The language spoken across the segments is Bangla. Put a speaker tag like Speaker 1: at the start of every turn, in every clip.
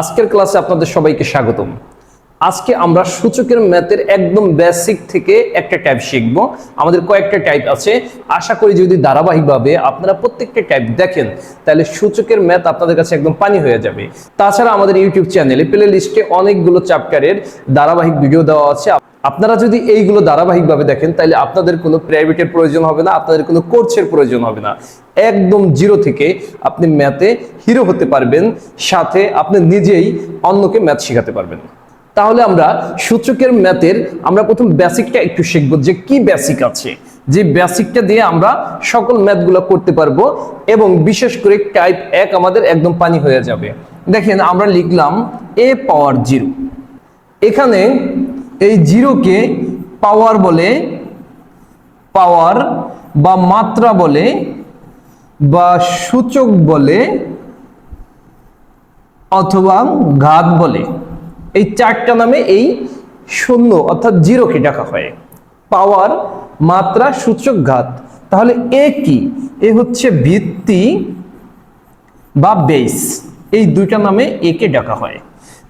Speaker 1: আজকের ক্লাসে আপনাদের সবাইকে স্বাগতম। আজকে আমরা সূচকের ম্যাথের একদম বেসিক থেকে একটা টাইপ শিখব। আমাদের কয়েকটা টাইপ আছে। আশা করি যদি ধারাবাহিকভাবে আপনারা প্রত্যেকটা টাইপ দেখেন, তাহলে সূচকের ম্যাথ আপনাদের কাছে একদম পানি হয়ে যাবে। তাছাড়া আমাদের ইউটিউব চ্যানেলে প্লে লিস্টে অনেকগুলো চ্যাপ্টারের ধারাবাহিক ভিডিও দেওয়া আছে। আপনারা যদি এইগুলো ধারাবাহিকভাবে দেখেন, তাহলে আপনাদের কোনো প্রাইভেটের প্রয়োজন হবে না, আপনাদের কোনো কোর্সের প্রয়োজন হবে না। একদম জিরো থেকে আপনি ম্যাথে হিরো হতে পারবেন, সাথে আপনি নিজেই অন্যকে ম্যাথ শেখাতে পারবেন। তাহলে আমরা সূচকের ম্যাথের আমরা প্রথম বেসিকটা একটু শিখব যে কি বেসিক আছে। যে বেসিকটা দিয়ে আমরা সকল ম্যাথগুলো করতে পারব এবং বিশেষ করে টাইপ এক আমাদের একদম পানি হয়ে যাবে। দেখেন আমরা লিখলাম এ পাওয়ার জিরো। এখানে এই জিরোকে পাওয়ার বলে, পাওয়ার বা মাত্রা বলে, বা সূচক বলে, অথবা ঘাত বলে। এই চারটা নামে এই শূন্য অর্থাৎ জিরোকে ডাকা হয়। পাওয়ার মাত্রা সূচক ঘাত। তাহলে এ কি? এ হচ্ছে ভিত্তি বা বেস। এই দুইটা নামে একে ডাকা হয়।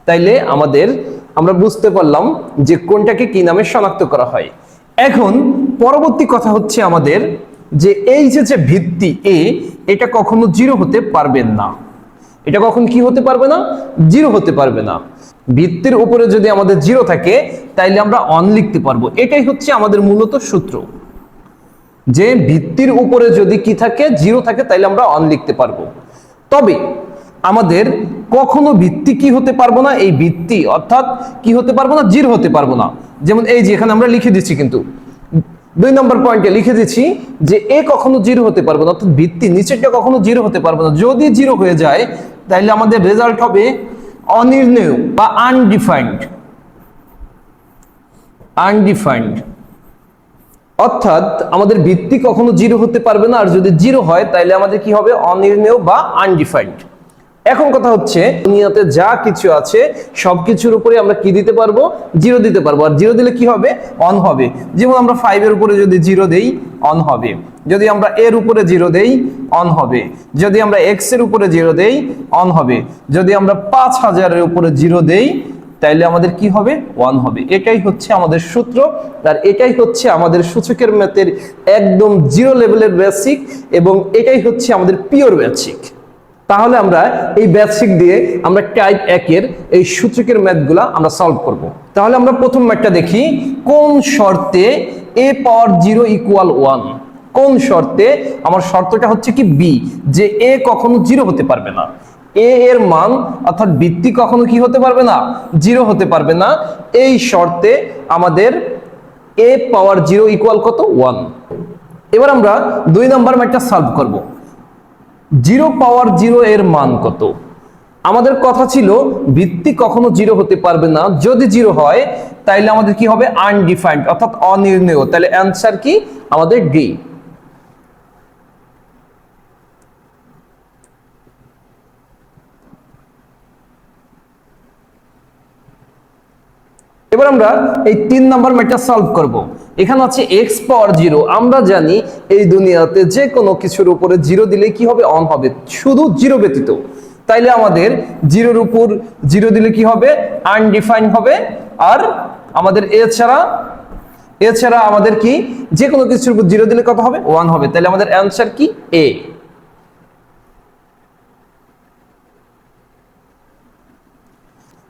Speaker 1: তাইলে আমাদের আমরা বুঝতে পারলাম যে কোনটাকে কি নামে শনাক্ত করা হয়। এখন পরবর্তী কথা হচ্ছে আমাদের যে এই যে যে ভিত্তি এ, এটা কখনো জিরো হতে পারবেন না। এটা কখন কি হতে পারবে না? জিরো হতে পারবে না। ভিত্তির উপরে যদি আমাদের জিরো থাকে, তাইলে আমরা অন লিখতে পারব। এটাই হচ্ছে আমাদের মূলত সূত্র। যে ভিত্তির উপরে যদি কি থাকে, জিরো থাকে, তাইলে আমরা অন লিখতে পারব। তবে আমাদের কখনো ভিত্তি কি হতে পারব না? এই ভিত্তি, অর্থাৎ কি হতে পারব না? জিরো হতে পারব না। যেমন এই যে এখানে আমরা লিখে দিচ্ছি কিন্তু। দুই নম্বর পয়েন্টে লিখে দিচ্ছি যে এ কখনো জিরো হতে পারব না, অর্থাৎ ভিত্তি নিচেরটা কখনো জিরো হতে পারব না। যদি জিরো হয়ে যায় তাহলে আমাদের রেজাল্ট হবে অনির্ণয় বা আনডিফাইন্ড আনডিফাইন্ড অর্থাৎ আমাদের ভিত্তি কখনো জিরো হতে পারবে না, আর যদি জিরো হয় তাহলে আমাদের কি হবে? অনির্ণয় বা আনডিফাইন্ড এখন কথা হচ্ছে, দুনিয়াতে যা কিছু আছে সব কিছুর উপরে আমরা কি দিতে পারব? জিরো দিতে পারব। আর জিরো দিলে কি হবে? অন হবে। যেমন আমরা ফাইভের উপরে যদি জিরো দেই, অন হবে। যদি আমরা এর উপরে জিরো দেই, অন হবে। যদি আমরা এক্সের উপরে জিরো দেই, অন হবে। যদি আমরা পাঁচ হাজারের উপরে জিরো দেই, তাইলে আমাদের কি হবে? ওয়ান হবে। এটাই হচ্ছে আমাদের সূত্র। আর এটাই হচ্ছে আমাদের সূচকের ম্যাথের একদম জিরো লেভেলের বেসিক এবং এটাই হচ্ছে আমাদের পিওর বেসিক তাহলে আমরা এই বেসিক দিয়ে আমরা টাইপ একের এই সূচকের ম্যাথগুলা আমরা সলভ করব। তাহলে আমরা প্রথম ম্যাথটা দেখি, কোন শর্তে a power zero equal one কোন শর্তে? আমার শর্তটা হচ্ছে কি বি যে এ কখনো জিরো হতে পারবে না। এ এর মান অর্থাৎ বৃত্তি কখনো কি হতে পারবে না? জিরো হতে পারবে না। এই শর্তে আমাদের এ পাওয়ার জিরো ইকুয়াল কত? ওয়ান এবার আমরা দুই নাম্বার ম্যাটটা সলভ করব। জিরো পাওয়ার জিরো এর মান কত? আমাদের কথা ছিল, ভিত্তি কখনো জিরো হতে পারবে না। যদি জিরো হয়, তাইলে আমাদের কি হবে? আনডিফাইন্ড অর্থাৎ অনির্ণয়। তাহলে অ্যান্সার কি? আমাদের ডি এবার আমরা এই তিন নম্বর ম্যাটটা সলভ করব। এখানে আছে এক্স পাওয়ার জিরো। আমরা জানি এই দুনিয়াতে যে কোনো কিছুর উপরে জিরো দিলে কি হবে? অন হবে। শুধু জিরো ব্যতীত। তাইলে আমাদের জিরোর উপর জিরো দিলে কি হবে? আনডিফাইন হবে। আর আমাদের এছাড়া এছাড়া আমাদের কি? যে কোনো কিছুর উপর জিরো দিলে কত হবে? ওয়ান হবে। তাহলে আমাদের অ্যান্সার কি? এ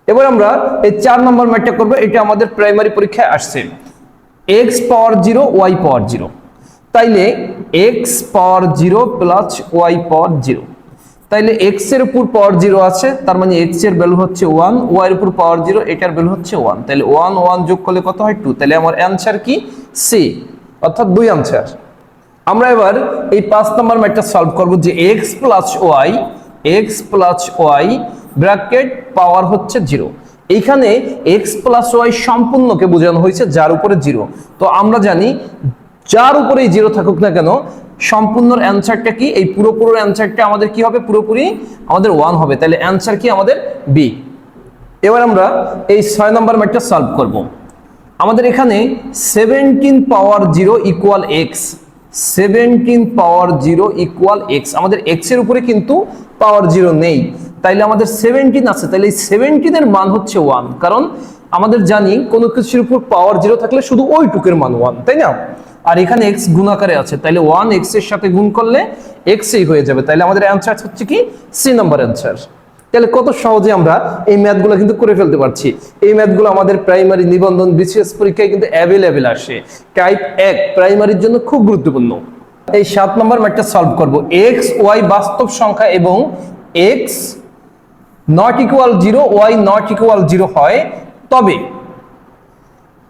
Speaker 1: এবার আমরা এই চার নম্বর ম্যাটটা করব। এটা আমাদের প্রাইমারি পরীক্ষায় আসছে। X power zero y power zero তাইলে x power zero plus y power zero তাইলে এক্সের উপর পাওয়ার জিরো আছে, তার মানে এক্সের ভ্যালু হচ্ছে ওয়ান ওয়াই এর উপর পাওয়ার জিরো এটার ভ্যালু হচ্ছে ওয়ান তাহলে ওয়ান ওয়ান যোগ করলে কত হয়? টু তাহলে আমার অ্যান্সার কি? সি অর্থাৎ দুই অ্যান্সার আমরা এবার এই পাঁচ নম্বর ম্যাটটা সলভ করব যে x plus y x plus y bracket power হচ্ছে জিরো। এইখানে এক্স প্লাস ওয়াই সম্পূর্ণকে বোঝানো হয়েছে, যার উপরে জিরো। তো আমরা জানি যার উপরেই জিরো থাকুক না কেন, সম্পূর্ণর অ্যান্সারটা কি? এই পুরোপুরো অ্যান্সারটা আমাদের কি হবে? পুরোপুরি আমাদের ওয়ান হবে। তাহলে অ্যান্সার কি আমাদের বি এবার আমরা এই ছয় নম্বর ম্যাটটা সলভ করব। আমাদের এখানে seventeen power zero equal x seventeen power zero equal x আমাদের এক্সের উপরে কিন্তু পাওয়ার জিরো নেই। তাইলে আমাদের সেভেন্টিন আছে, তাইলে এই সেভেন্টিনের মান হচ্ছে ওয়ান কারণ আমাদের জানি কোনো কিছুর উপর পাওয়ার জিরো থাকলে শুধু ওইটুকের মান ওয়ান তাই না? আর এখানে এক্স গুণাকারে আছে, তাইলে ওয়ান এক্সের সাথে গুণ করলে এক্সই হয়ে যাবে, তাইলে আমাদের অ্যান্সার হচ্ছে কি? সি নাম্বার অ্যান্সার তাহলে কত সহজে আমরা এই ম্যাথগুলো কিন্তু করে ফেলতে পারছি। এই ম্যাথগুলো আমাদের প্রাইমারি নিবন্ধন বিসিএস পরীক্ষায় কিন্তু অ্যাভেলেবেল আসে। টাইপ এক প্রাইমারির জন্য খুব গুরুত্বপূর্ণ। এই সাত নম্বর ম্যাথটা সলভ করব। এক্স ওয়াই বাস্তব সংখ্যা এবং x not equal zero y not equal zero হয়, তবে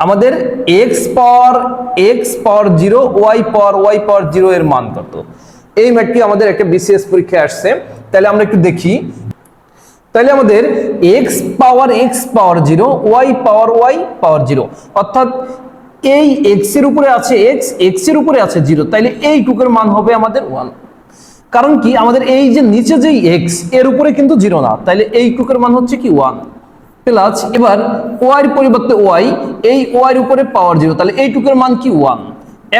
Speaker 1: আমাদের x power x power zero y power y power zero এর মান কত? এই ম্যাটটি আমাদের একটা বিসিএস পরীক্ষায় আসছে। তাহলে আমরা একটু দেখি। তাহলে আমাদের x power x power zero y power y power zero অর্থাৎ এই এক্সের উপরে আছে এক্স এক্সের উপরে আছে জিরো তাইলে এই টুকের মান হবে আমাদের ওয়ান কারণ কি? আমাদের এই যে নিচে যেই এক্সের উপরে কিন্তু জিরো না। তাইলে এই টুকের মান হচ্ছে কি? ওয়ান প্লাস এবার ওয়াই এর পরিবর্তে ওয়াই এই ওয়াই এর উপরে পাওয়ার জিরো তাহলে এই টুকের মান কি? ওয়ান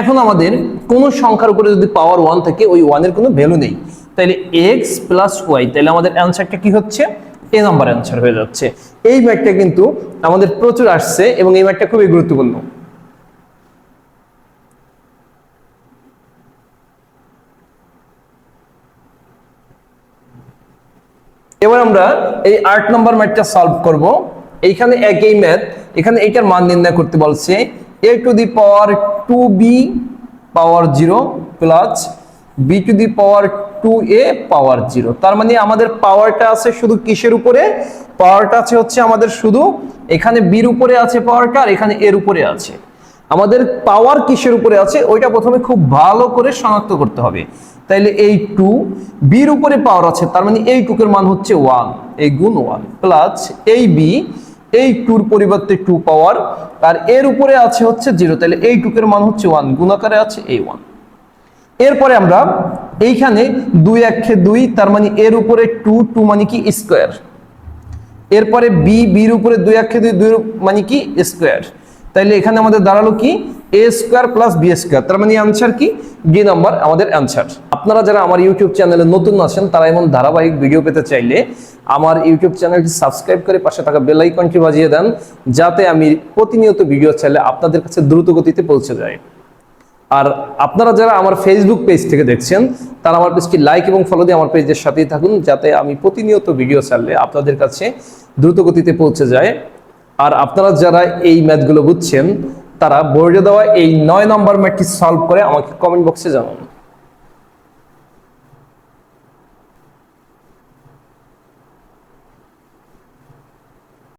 Speaker 1: এখন আমাদের কোন সংখ্যার উপরে যদি পাওয়ার ওয়ান থাকে, ওই ওয়ানের কোনো ভ্যালু নেই। তাইলে এক্স প্লাস ওয়াই তাহলে আমাদের অ্যান্সারটা কি হচ্ছে? এ নাম্বার অ্যান্সার হয়ে যাচ্ছে। এই ম্যাথটা কিন্তু আমাদের প্রচুর আসছে এবং এই ম্যাথটা খুবই গুরুত্বপূর্ণ। এবার আমরা এই আট নম্বর ম্যাথটা সলভ করব। এইখানে একই ম্যাথ, এখানে এইটার মান নির্ণয় করতে বলছে a to the power two b power zero plus b to the power two a power zero তার মানে আমাদের পাওয়ারটা আছে শুধু কিসের উপরে? পাওয়ারটা আছে হচ্ছে আমাদের শুধু এখানে বির উপরে আছে পাওয়ারটা আর এখানে এর উপরে আছে। আমাদের পাওয়ার কিসের উপরে আছে? ওইটা প্রথমে খুব ভালো করে শনাক্ত করতে হবে। তাইলে এই টু বির উপরে পাওয়ার আছে, তার মানে এই টুকের মান হচ্ছে ওয়ান এই গুণ ওয়ান প্লাস এই বি এই টুর পরিবর্তে টু পাওয়ার আর এর উপরে আছে হচ্ছে জিরো তাহলে এই টুকের মান হচ্ছে ওয়ান গুণাকারে আছে এই ওয়ান এরপরে আমরা এইখানে দুই একে দুই, তার মানে এর উপরে টু টু মানে কি স্কোয়ার এরপরে বি বির উপরে দুই একে দুই দুই মানে কি স্কোয়ার তাইলে এখানে আমাদের দাঁড়াল কি? A square plus b square তার মানে আনসার কি? ডি নাম্বার আমাদের অ্যান্সার আপনারা যারা আমার ইউটিউব চ্যানেলে নতুন আছেন, তারা এমন ধারাবাহিক ভিডিও পেতে চাইলে আমার ইউটিউব চ্যানেলটি সাবস্ক্রাইব করে পাশে থাকা বেল আইকনটি বাজিয়ে দেন, যাতে আমি প্রতিনিয়ত ভিডিও চাইলে আপনাদের কাছে দ্রুত গতিতে পৌঁছে যায় আর আপনারা যারা আমার ফেসবুক পেজ থেকে দেখছেন, তারা আমার পেজটি লাইক এবং ফলো দিয়ে আমার পেজের সাথেই থাকুন, যাতে আমি প্রতিনিয়ত ভিডিও ছাড়লে আপনাদের কাছে দ্রুত গতিতে পৌঁছে যায় আর আপনারা যারা এই ম্যাথগুলো বুঝছেন, তারা বোর্ডে দেওয়া এই নয় নম্বর ম্যাথটি সলভ করে আমাকে কমেন্ট বক্সে জানান।